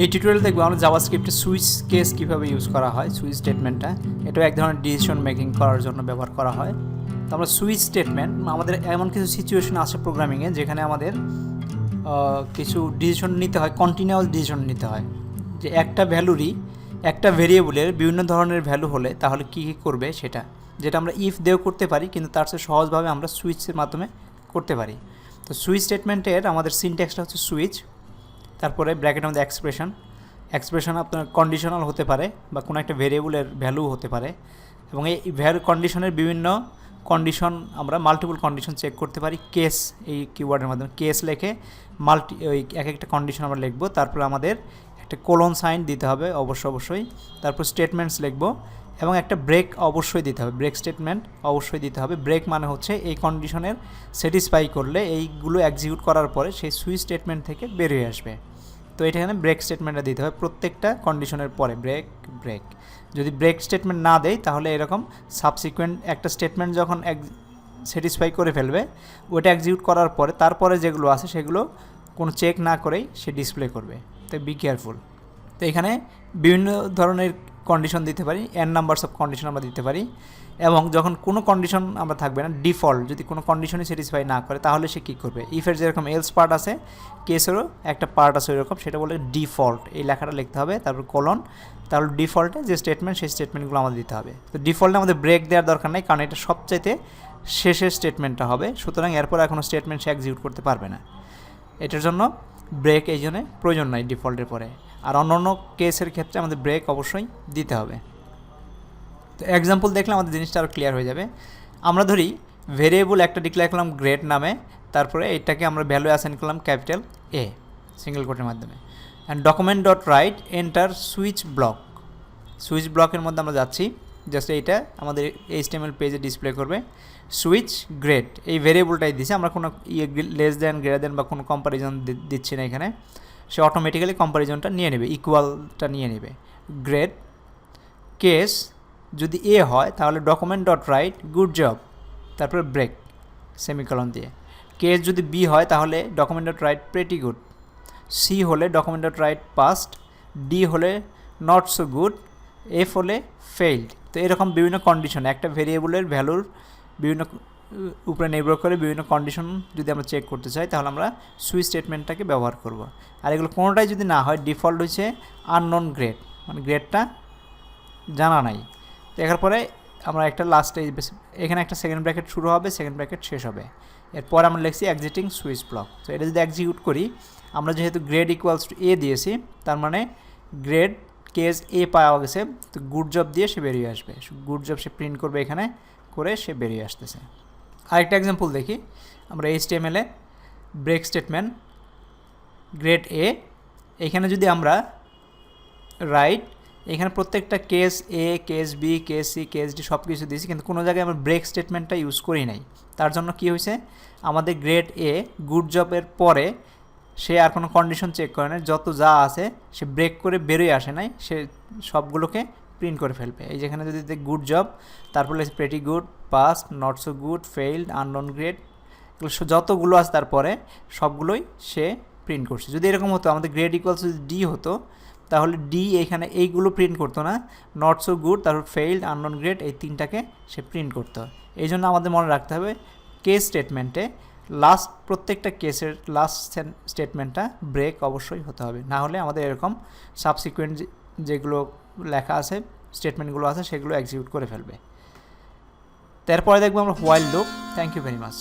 এই টিউটোরিয়াল দেখব আমরা জাভাস্ক্রিপ্টে সুইচ কেস কীভাবে ইউজ করা হয় সুইচ স্টেটমেন্টটা এটাও এক ধরনের ডিসিশন মেকিং করার জন্য ব্যবহার করা হয়। তো আমরা সুইচ স্টেটমেন্ট আমাদের এমন কিছু সিচুয়েশন আছে প্রোগ্রামিংয়ে যেখানে আমাদের কিছু ডিসিশন নিতে হয় কন্টিনিউয়াস ডিসিশন নিতে হয়। যে একটা ভ্যালুরই একটা ভেরিয়েবলের বিভিন্ন ধরনের ভ্যালু হলে তাহলে কী কী করবে সেটা। যেটা আমরা ইফ দিয়েও করতে পারি, কিন্তু তার চেয়ে সহজভাবে আমরা সুইচের মাধ্যমে করতে পারি। তো সুইচ স্টেটমেন্টের আমাদের সিনট্যাক্সটা হচ্ছে সুইচ তারপরে ব্র্যাকেটের মধ্যে এক্সপ্রেশন এক্সপ্রেশন আপনার কন্ডিশনাল হতে পারে বা কোনো একটা ভেরিয়েবলের ভ্যালু হতে পারে। এবং এই ভ্যালু কন্ডিশনের বিভিন্ন কন্ডিশন আমরা মাল্টিপল কন্ডিশন চেক করতে পারি। কেস এই কিওয়ার্ডের মাধ্যমে। কেস লেখে মাল্টি ওই এক একটা কন্ডিশন আমরা লিখব। তারপরে আমাদের একটা কোলন সাইন দিতে হবে অবশ্য অবশ্যই। তারপর স্টেটমেন্টস লিখব। এবং একটা ব্রেক অবশ্যই দিতে হবে। ব্রেক স্টেটমেন্ট অবশ্যই দিতে হবে। ব্রেক মানে হচ্ছে এই কন্ডিশনের স্যাটিসফাই করলে এইগুলো এক্সিকিউট করার পরে সেই সুইচ স্টেটমেন্ট থেকে বেরিয়ে আসবে। তো এটা এখানে ব্রেক স্টেটমেন্টটা দিতে হবে। প্রত্যেকটা কন্ডিশনের পরে ব্রেক ব্রেক যদি ব্রেক স্টেটমেন্ট না দেয়, তাহলে এরকম সাবসিকুয়েন্ট একটা স্টেটমেন্ট যখন এক স্যাটিসফাই করে ফেলবে ওটা এক্সিকিউট করার পরে, তারপরে যেগুলো আছে, সেগুলো কোনো চেক না করেই সে ডিসপ্লে করবে। তো বি কেয়ারফুল তো এখানে বিভিন্ন ধরনের কন্ডিশন দিতে পারি এন নাম্বারস অফ কন্ডিশন আমরা দিতে পারি, এবং যখন কোনো কন্ডিশন আমরা থাকবে না ডিফল্ট যদি কোনো কন্ডিশনই স্যাটিসফাই না করে, তাহলে সে কী করবে? ইফের যেরকম এলস পার্ট আছে কেসেরও একটা পার্ট আছে ওইরকম, সেটা বলে ডিফল্ট এই লেখাটা লিখতে হবে, তারপর কলন তাহলে ডিফল্টে যে স্টেটমেন্ট সেই স্টেটমেন্টগুলো আমাদের দিতে হবে। তো ডিফল্টে আমাদের ব্রেক দেওয়ার দরকার নেই, কারণ এটা সবচাইতে শেষের স্টেটমেন্টটা হবে, সুতরাং এরপর এখনও স্টেটমেন্ট সে এক্সিকিউট করতে পারবে না। এটার জন্য ব্রেক এই জন্যে প্রয়োজন নাই ডিফল্টের পরে। আর অন্য অন্য কেসের ক্ষেত্রে আমাদের ব্রেক অবশ্যই দিতে হবে। তো এক্সাম্পল দেখলে আমাদের জিনিসটা আরও ক্লিয়ার হয়ে যাবে। আমরা ধরি ভেরিয়েবল একটা ডিক্লেয়ার করলাম গ্রেড নামে, তারপরে এটাকে আমরা ভ্যালু অ্যাসাইন করলাম ক্যাপিটাল এ সিঙ্গেল কোটের মাধ্যমে। And document dot write enter switch block switch ব্লকের মধ্যে আমরা যাচ্ছি জাস্ট এইটা আমাদের এইচটিএমএল পেজে ডিসপ্লে করবে। সুইচ গ্রেড এই ভেরিয়েবলটাই দিছে, আমরা কোনো ইয়ে লেস দেন গ্রেটার দেন বা কোনো কম্পারিজন দিচ্ছি না এখানে। সে অটোমেটিক্যালি কম্পারিজনটা নিয়ে নেবে ইকুয়ালটা নিয়ে নেবে। গ্রেড কেস যদি এ হয়, তাহলে document dot write good job তারপরে ব্রেক সেমিকলন দিয়ে। কেস যদি বি হয়, তাহলে document dot write pretty good C হলে document dot write passed D হলে নট সো গুড এফ হলে ফেইল্ড তো এরকম বিভিন্ন কন্ডিশন একটা ভেরিয়েবলের ভ্যালুর বিভিন্ন উপরে নির্ভর করে বিভিন্ন কন্ডিশন যদি আমরা চেক করতে চাই, তাহলে আমরা সুইচ স্টেটমেন্টটাকে ব্যবহার করব। আর এগুলো কোনোটাই যদি না হয় ডিফল্ট হচ্ছে আননোন গ্রেড মানে গ্রেডটা জানা নাই। দেখার পরে আমরা একটা লাস্টে এখানে একটা সেকেন্ড ব্র্যাকেট শুরু হবে সেকেন্ড ব্র্যাকেট শেষ হবে। এরপর আমরা লিখছি এক্সিটিং সুইচ ব্লক তো এটা যদি এক্সিকিউট করি, আমরা যেহেতু গ্রেড ইকুয়ালস টু এ দিয়েছি, তার মানে গ্রেড কেস এ পাওয়া গেছে, তো গুড জব দিয়ে সে বেরিয়ে আসবে। গুড জব সে প্রিন্ট করবে এখানে, করে সে বেরিয়ে আসতেছে। আরেকটা এক্সাম্পল দেখি। আমরা এইচ এলে ব্রেক স্টেটমেন্ট গ্রেড এ এখানে যদি আমরা রাইট এখানে প্রত্যেকটা case A case B case C case D সব কিছু দিয়েছি, কিন্তু কোনো জায়গায় আমরা ব্রেক স্টেটমেন্টটা ইউজ করি নাই। তার জন্য কি হয়েছে? আমাদের গ্রেড এ গুড জবের পরে সে আর কোনো কন্ডিশন চেক করে না যত যা আছে, সে ব্রেক করে বেরোয় আসে নাই। সে সবগুলোকে প্রিন্ট করে ফেলবে। এই যেখানে যদি গুড জব তারপরে pretty good pass not so good failed unknown grade এগুলো যতগুলো আছে তারপরে সবগুলোই সে প্রিন্ট করছে। যদি এরকম হতো, আমাদের গ্রেড ইকুয়ালস যদি ডি হতো, তাহলে ডি এখানে এইগুলো প্রিন্ট করতো না। নট সো গুড তারপর ফেইল্ড আননোন গ্রেড এই তিনটাকে সে প্রিন্ট করতো। এই জন্য আমাদের মনে রাখতে হবে কেস স্টেটমেন্টে লাস্ট প্রত্যেকটা কেসের লাস্ট স্টেটমেন্টটা ব্রেক অবশ্যই হতে হবে। না হলে আমাদের এরকম সাবসিকুয়েন্ট যেগুলো লেখা আছে স্টেটমেন্টগুলো আছে, সেগুলো এক্সিকিউট করে ফেলবে। তারপরে দেখব আমরা while loop thank you very much